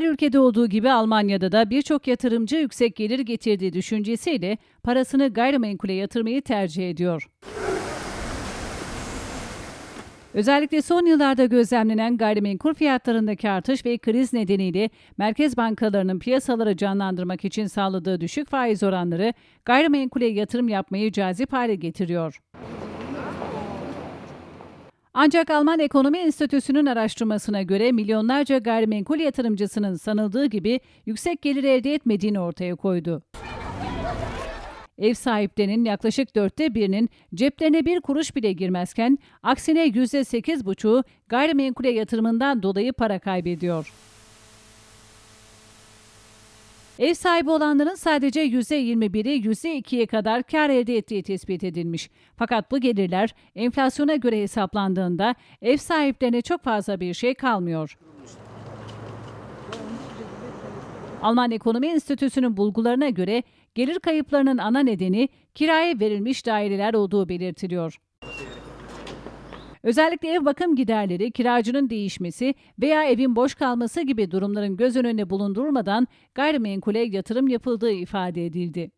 Her ülkede olduğu gibi Almanya'da da birçok yatırımcı yüksek gelir getirdiği düşüncesiyle parasını gayrimenkule yatırmayı tercih ediyor. Özellikle son yıllarda gözlemlenen gayrimenkul fiyatlarındaki artış ve kriz nedeniyle merkez bankalarının piyasaları canlandırmak için sağladığı düşük faiz oranları gayrimenkule yatırım yapmayı cazip hale getiriyor. Ancak Alman Ekonomi Enstitüsü'nün araştırmasına göre milyonlarca gayrimenkul yatırımcısının sanıldığı gibi yüksek gelir elde etmediğini ortaya koydu. Ev sahiplerinin yaklaşık dörtte birinin ceplerine bir kuruş bile girmezken aksine yüzde sekiz buçuğu gayrimenkule yatırımından dolayı para kaybediyor. Ev sahibi olanların sadece %21'i %2'ye kadar kar elde ettiği tespit edilmiş. Fakat bu gelirler enflasyona göre hesaplandığında ev sahiplerine çok fazla bir şey kalmıyor. Alman Ekonomi Enstitüsü'nün bulgularına göre gelir kayıplarının ana nedeni kiraya verilmiş daireler olduğu belirtiliyor. Özellikle ev bakım giderleri, kiracının değişmesi veya evin boş kalması gibi durumların göz önüne bulundurulmadan gayrimenkule yatırım yapıldığı ifade edildi.